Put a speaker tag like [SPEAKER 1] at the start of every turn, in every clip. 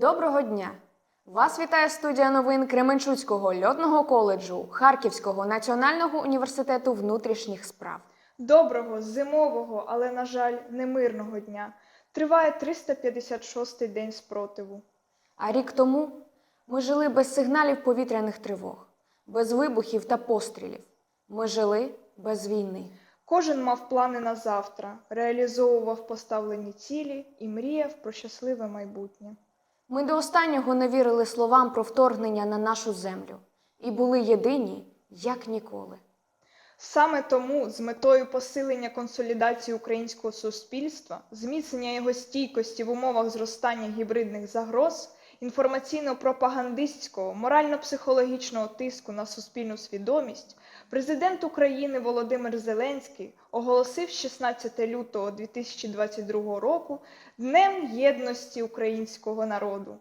[SPEAKER 1] Доброго дня! Вас вітає студія новин Кременчуцького льотного коледжу Харківського національного університету внутрішніх справ.
[SPEAKER 2] Доброго, зимового, але, на жаль, немирного дня. Триває 356-й день спротиву.
[SPEAKER 1] А рік тому ми жили без сигналів повітряних тривог, без вибухів та пострілів. Ми жили без війни.
[SPEAKER 2] Кожен мав плани на завтра, реалізовував поставлені цілі і мріяв про щасливе майбутнє.
[SPEAKER 1] Ми до останнього не вірили словам про вторгнення на нашу землю і були єдині, як ніколи.
[SPEAKER 2] Саме тому, з метою посилення консолідації українського суспільства, зміцнення його стійкості в умовах зростання гібридних загроз, інформаційно-пропагандистського, морально-психологічного тиску на суспільну свідомість, президент України Володимир Зеленський оголосив 16 лютого 2022 року Днем єдності українського народу.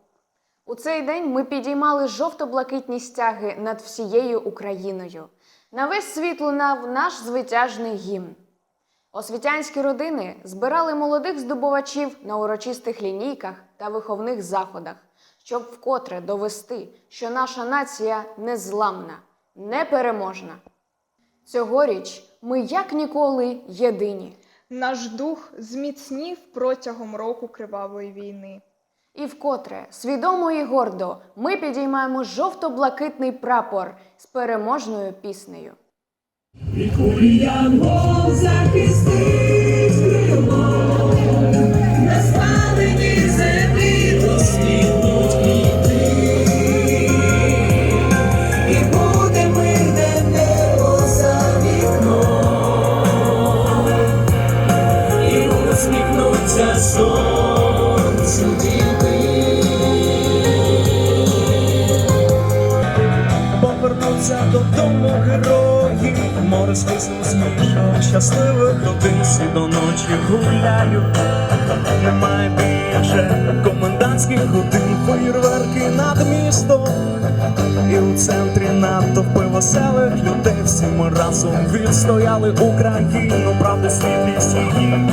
[SPEAKER 1] У цей день ми підіймали жовто-блакитні стяги над всією Україною. На весь світ лунав наш звитяжний гімн. Освітянські родини збирали молодих здобувачів на урочистих лінійках та виховних заходах, щоб вкотре довести, що наша нація незламна, непереможна. Цьогоріч ми як ніколи єдині.
[SPEAKER 2] Наш дух зміцнів протягом року кривавої війни.
[SPEAKER 1] І вкотре, свідомо і гордо, ми підіймаємо жовто-блакитний прапор з переможною піснею.
[SPEAKER 3] І кулі янгол сонцю діти.
[SPEAKER 4] Додому герої, море стисну смішок, щасливих родин всі до ночі гуляють. Немає більше комендантських годин, феєрверки над містом. І у центрі натовпи веселих людей всі ми разом відстояли Україну, правди світлість її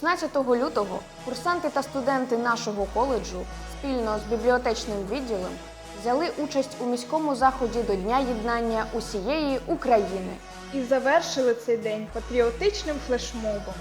[SPEAKER 1] 16 лютого курсанти та студенти нашого коледжу спільно з бібліотечним відділом взяли участь у міському заході до Дня єднання усієї України.
[SPEAKER 2] І завершили цей день патріотичним флешмобом.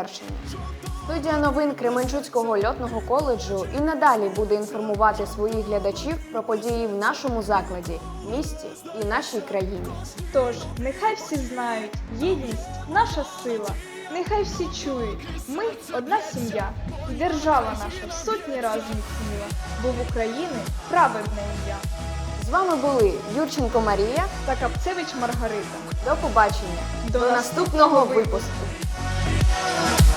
[SPEAKER 1] Завершення. Студія новин Кременчуцького льотного коледжу і надалі буде інформувати своїх глядачів про події в нашому закладі, місті і нашій країні.
[SPEAKER 2] Тож, нехай всі знають, єдність наша сила. Нехай всі чують, ми одна сім'я, і держава наша в сотні разів зміцніла, бо в України праведне ім'я.
[SPEAKER 1] З вами були Юрченко Марія.
[SPEAKER 2] Та Капцевич Маргарита.
[SPEAKER 1] До побачення.
[SPEAKER 2] До
[SPEAKER 1] До наступного
[SPEAKER 2] наступного
[SPEAKER 1] випуску.
[SPEAKER 2] Bye.